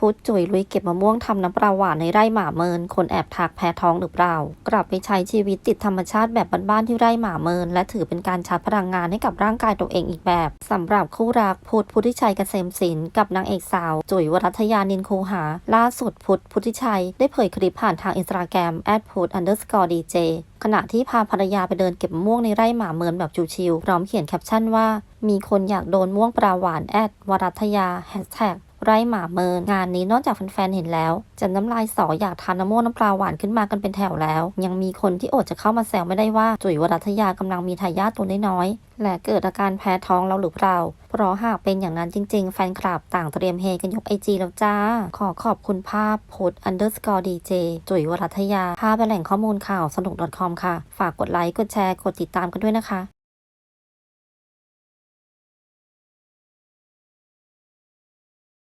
พุธจุ๋ยลุยเก็บมะม่วงทำน้ำปลาหวานในไร่หมาเมิน คนแอบทักแพ้ท้องหรือเปล่า กลับไปใช้ชีวิตติดธรรมชาติแบบบ้านๆที่ไร่หมาเมิน และถือเป็นการชาร์จพลังงานให้กับร่างกายตัวเองอีกแบบสำหรับคู่รักพุธพุทธิชัยเกษมศิลป์กับนางเอกสาว จุ๋ยวรัตยานินคูหา ล่าสุดพุธพุทธิชัย ได้เผยคลิปผ่านทางอินสตาแกรม @put underscore dj ขณะที่พาภรรยาไปเดินเก็บมะม่วงในไร่หมาเมินแบบชิวๆพร้อมเขียนแคปชั่นว่า มีคนอยากโดนม่วงปลาหวานแอดวรัตยาแฮชแท็ก ไร่หมาเมิน งานนี้นอกจากแฟนๆเห็นแล้ว จะน้ำลายสออยากทานน้ำม่วงน้ำปลาหวานขึ้นมากันเป็นแถวแล้ว ยังมีคนที่อดจะเข้ามาแซวไม่ได้ว่า จุ๋ยวรัตยากำลังมีทายาทตัวน้อยๆและเกิดอาการแพ้ท้องแล้วหรือเปล่าเพราะหากเป็นอย่างนั้นจริงๆ แฟนคลับต่างเตรียมเฮกันยกไอจีแล้วจ้า ขอขอบคุณภาพโพส underscore dj จุ๋ยวรัตยาภาพเป็นแหล่งข้อมูลข่าวสนุก .com ค่ะ ฝากกดไลค์กดแชร์กดติดตามกันด้วยนะคะ